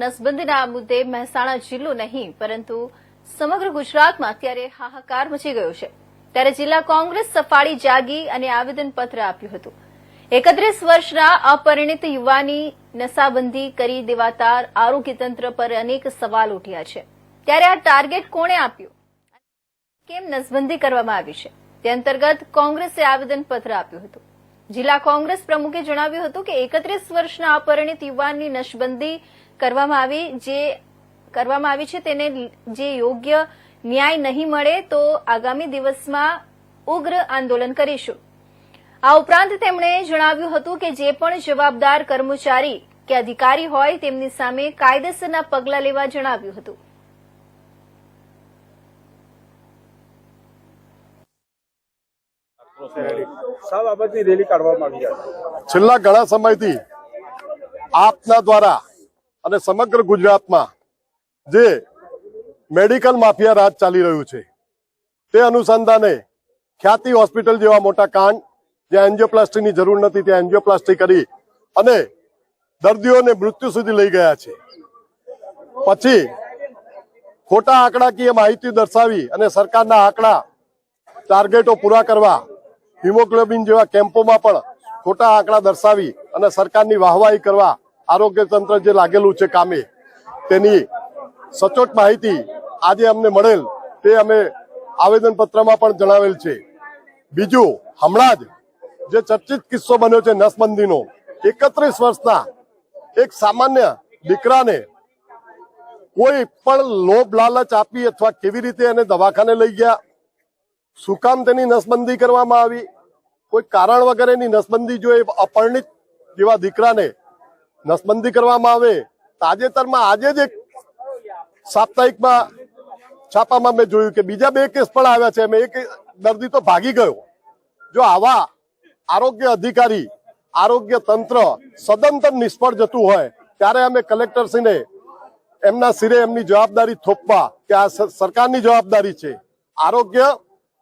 નસબંધીના મુદ્દે મહેસાણા જિલ્લો નહીં, પરંતુ સમગ્ર ગુજરાતમાં અત્યારે હાહાકાર મચી ગયો છે. ત્યારે જિલ્લા કોંગ્રેસ સફાળી જાગી અને આવેદનપત્ર આપ્યું હતું. એકત્રીસ વર્ષના અપરિણિત યુવાની નશાબંધી કરી દેવાતા આરોગ્ય તંત્ર પર અનેક સવાલ ઉઠ્યા છે. ત્યારે આ ટાર્ગેટ કોણે આપ્યું? કેમ નસબંધી કરવામાં આવી છે? તે અંતર્ગત કોંગ્રેસે આવેદનપત્ર આપ્યું હતું. જિલ્લા કોંગ્રેસ પ્રમુખે જણાવ્યું હતું કે એકત્રીસ વર્ષના અપરિણિત યુવાનની નશબંધી કરવામાં આવી, જે કરવામાં આવી છે, તેને જે યોગ્ય ન્યાય નહીં મળે તો આગામી દિવસમાં ઉગ્ર આંદોલન કરીશું. આ ઉપરાંત તેમણે જણાવ્યું હતું કે જે પણ જવાબદાર કર્મચારી કે અધિકારી હોય તેમની સામે કાયદેસરના પગલાં લેવા જણાવ્યું હતું. છેલ્લા ઘણા સમયથી આપના દ્વારા અને સમગ્ર ગુજરાતમાં જે મેડિકલ માફિયા રાજ ચાલી રહ્યું છે, તે અનુસંધાને ખ્યાતિ હોસ્પિટલ જેવા મોટા કાંડ, જ્યાં એન્જિયોપ્લાસ્ટીની જરૂર નથી, ત્યાં એન્જિયોપ્લાસ્ટી કરી અને દર્દીઓને મૃત્યુ સુધી લઈ ગયા છે. પછી ખોટા આંકડાકીય માહિતી દર્શાવી અને સરકારના આંકડા, ટાર્ગેટો પૂરા કરવા હિમોગ્લોબિન જેવા કેમ્પોમાં પણ ખોટા આંકડા દર્શાવી અને સરકારની વાહવાહી કરવા આરોગ્ય તંત્ર જે લાગેલું છે કામે, તેની સચોટ માહિતી આજે અમને મળેલ તે અમે આવેદનપત્રમાં પણ જણાવેલ છે. બીજું, હમણાં જ જે ચર્ચિત કિસ્સો બન્યો છે નસબંધીનો, એકત્રીસ વર્ષના એક સામાન્ય દીકરાને કોઈ પણ લોભ લાલચ આપી અથવા કેવી રીતે એને દવાખાને લઈ ગયા શું કામ તેની નસબંધી કરવામાં આવી. કોઈ કારણ વગેરેની નસબંધી જો એ અપરણિત જેવા દીકરાને નસબંધી કરવામાં આવે તાજેતરમાં આજે જ એક સાપ્તાહિકમાં છાપામાં મેં જોયું કે બીજા બે કેસ પણ આવ્યા છે. એક દર્દી તો ભાગી ગયો. જો આવા આરોગ્ય અધિકારી, આરોગ્ય તંત્ર સદંતર નિષ્ફળ જતું હોય, ત્યારે અમે કલેક્ટરશ્રીને એમના સિરે એમની જવાબદારી થોપવા કે આ સરકારની જવાબદારી છે. આરોગ્ય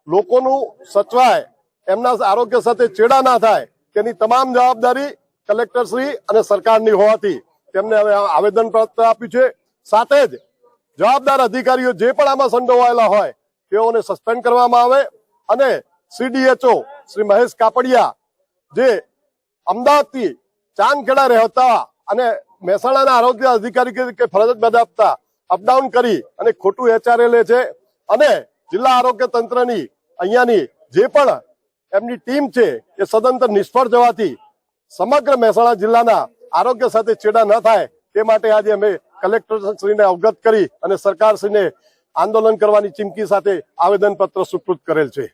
લોકોનું સચવાય, એમના આરોગ્ય સાથે ચેડા ના થાય, તેની તમામ જવાબદારી કલેક્ટરશ્રી અને સરકારની હોવાથી તેમને હવે આવેદન પત્ર આપ્યું છે. સાથે જ જવાબદાર અધિકારીઓ જે પણ આમાં સંડોવાયેલા હોય, તેઓને સસ્પેન્ડ કરવામાં આવે અને સીડીએચઓ શ્રી મહેશ કાપડિયા જે અમદાવાદથી ચાંદખેડા રહેતા અને મહેસાણાના આરોગ્ય અધિકારી તરીકે ફરજ બજાવતા અપડાઉન કરી અને ખોટું એચઆરએ લે છે અને જિલ્લા આરોગ્ય તંત્રની અહીંયાની જે પણ એમની ટીમ છે એ સદંતર નિષ્ફળ જવાથી સમગ્ર મહેસાણા જિલ્લાના આરોગ્ય સાથે છેડા ન થાય તે માટે આજે અમે કલેક્ટરશ્રીને અવગત કરી અને સરકારશ્રીને આંદોલન કરવાની ચીમકી સાથે આવેદનપત્ર સુપૃત કરેલ છે.